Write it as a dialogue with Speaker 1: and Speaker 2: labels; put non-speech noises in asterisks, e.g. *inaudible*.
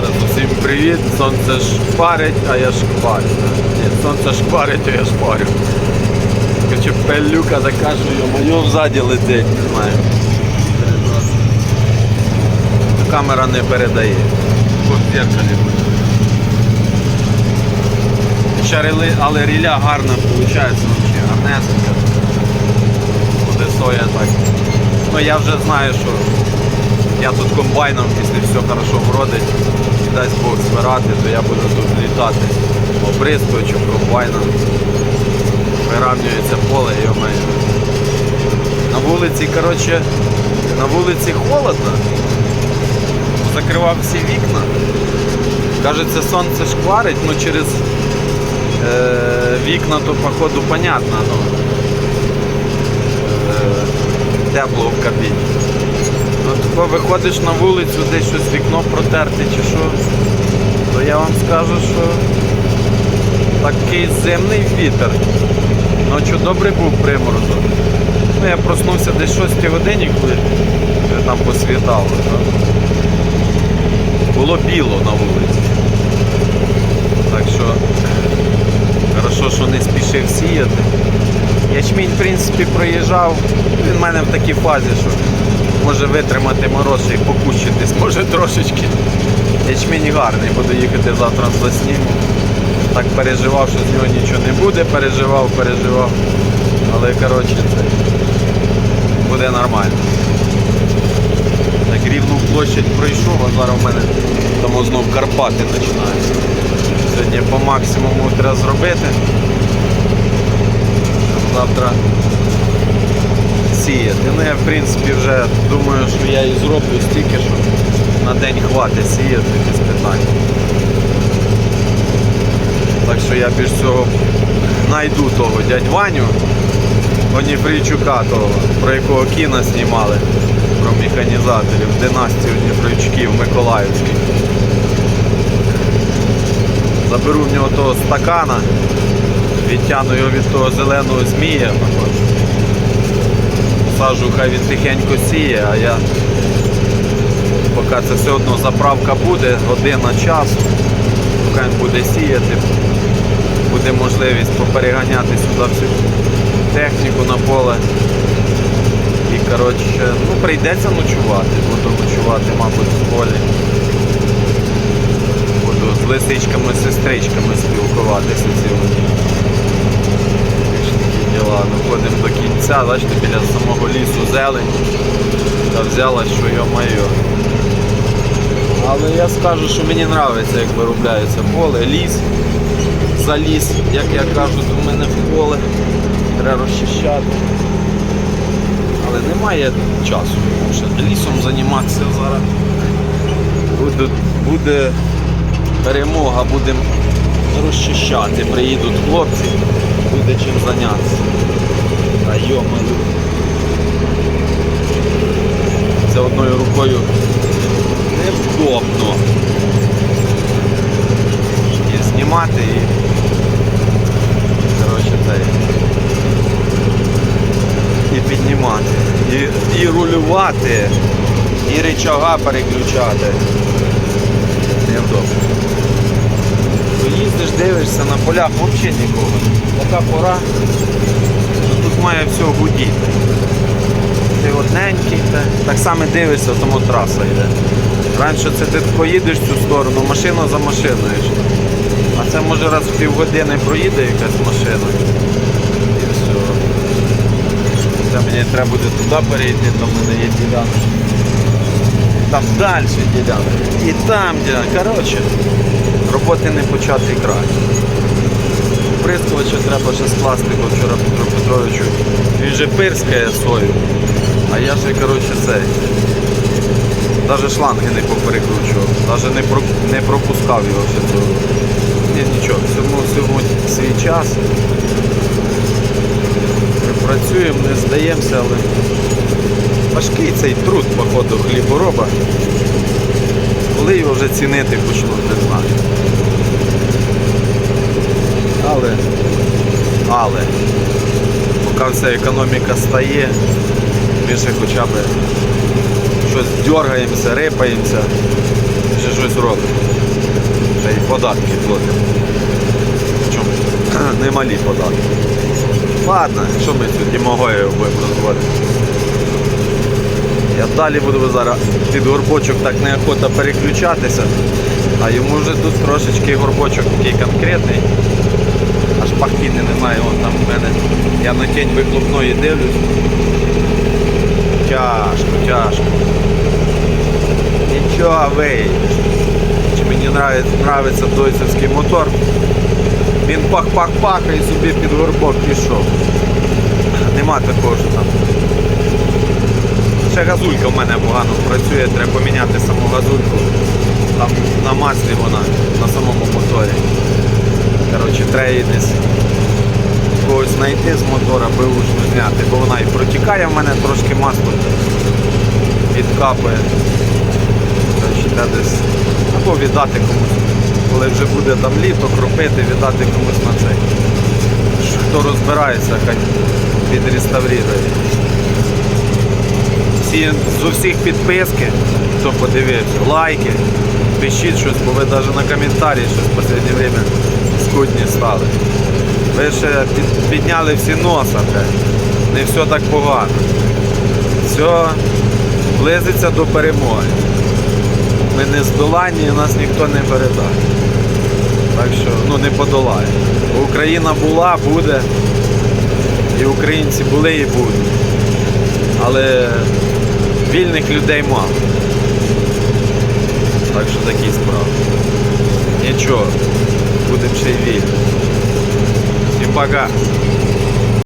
Speaker 1: раз усім привіт. Сонце шпарить, а я шкварю. Ні, сонце шкварить, а я шпарю. Короче, пелюка така, що йо-моє взаді летить, не знаю. Камера не передає. По зеркалі але ріля гарна виходить, взагалі, гарнесенька. Буде соя так. Ну я вже знаю, що я тут комбайном, якщо все хорошо вродить дасть Бог збирати, то я буду тут літати оприскувачем, комбайном. Виравнюється поле, йомаю. На вулиці, коротше, на вулиці холодно. Закривав всі вікна. Кажеться, сонце шкварить, ну через е, вікна то походу понятно, ну е, тепло в кабіні. Ну, виходиш на вулицю, десь щось вікно протерти чи що, то я вам скажу, що такий зимний вітер. Ночі добре був приморозок. Ну, я проснувся десь 6 годині, коли там посвітало. то Було біло на вулиці. Так що хорошо, що не спішив сіяти. Ячмінь, в принципі, проїжджав. Він в мене в такій фазі, що може витримати мороз і покущитись, може трошечки. Ячмінь гарний, буду їхати завтра засніму. Так переживав, що з нього нічого не буде, переживав, переживав. Але коротше це буде нормально. Так рівну площадь пройшов, а зараз у мене там знов Карпати починаються. Сьогодні по максимуму треба зробити. Завтра сіяти. Ну я в принципі вже думаю, що я і зроблю стільки, що на день хватить сіяти без питань. Так що я більш всього знайду того дядь Ваню Оніфрійчука того, про якого кіно знімали, про механізаторів, династію Оніфрійчуків Миколаївських. Заберу в нього того стакана, відтягну його від того зеленого змія. Сажу, хай він тихенько сіє, а я поки це все одно заправка буде, година часу, поки він буде сіяти, буде можливість попереганяти сюди всю техніку на поле. І коротше, ну прийдеться ночувати, буду ночувати, мабуть, в полі. Буду з лисичками, сестричками спілкуватися день. Більш. Доходимо до кінця, бачите, біля самого лісу зелень. Та взяла, що йо-моє. Але я скажу, що мені подобається, як виробляється поле, ліс, заліз, як я кажу, до мене в поле. Треба розчищати. Але немає часу, лісом займатися зараз. Буде, буде перемога, будемо розчищати. Приїдуть хлопці, буде чим зайнятися. А йомаю. Це одною рукою невдобно. І знімати і коротше цей. І піднімати. І, і рулювати, і рычага переключати. Невдобно. Їздиш, дивишся на полях взагалі нікого. Така пора, тут має все гудіти. Ти одненький, та, так само дивишся, тому траса йде. Раніше це ти поїдеш цю сторону, машина за машиною. А це може раз в півгодини проїде якась машина. І все. Це мені треба буде туди перейти, там в мене є ділянка. Там далі ділянка. І там ділянка. Коротше, роботи не початий край. Прискувача треба ще скласти, бо вчора Петру Петровичу. Він же пирскає сою. А я ще, коротше, цей. Навіть шланги не поперекручував, навіть не, про, не пропускав його ще цього. Ні, нічого, всьому, всьому свій час. Ми працюємо, не здаємося, але важкий цей труд, походу, хлібороба. Коли його вже цінити почнуть, не знаю. Але, але, поки вся економіка стає, ми ще хоча б щось дергаємося, рипаємося, ще щось робимо. податки платимо. Причому *clears throat* немалі податки. Ладно, що ми тут дімогою будемо розводити. Далі буду зараз під горбочок так неохота переключатися, а йому вже тут трошечки горбочок такий конкретний. Аж пахтіни немає, вон там в мене. Я на тінь вихлопної дивлюсь. Тяжко, тяжко. Нічого вийдеш. Чи мені нравиться дойцевський мотор. Він пах-пах-пах і собі під горбок пішов. Нема такого, що там. Ще газулька в мене погано працює, треба поміняти саму газульку. Там на маслі вона, на самому моторі. Коротше, треба її десь когось знайти з мотора, бивушну зняти, бо вона і протікає в мене трошки масло відкапує. Коротше, треба десь або віддати комусь. Коли вже буде там літо, кропити, віддати комусь на цей. Хто розбирається, хай відреставрує. Всі, з усіх підписки, хто подивився, лайки, пишіть щось, бо ви навіть на коментарі щось в останнє время скудні стали. Ви ще під- підняли всі носа, не все так погано. Все близиться до перемоги. Ми не здолані, і нас ніхто не передає. Так що ну, не подолає. Україна була, буде. І українці були і будуть. Але вільних людей мало. Так що такі справи. Нічого, будемо ще й вільні. Всім пока.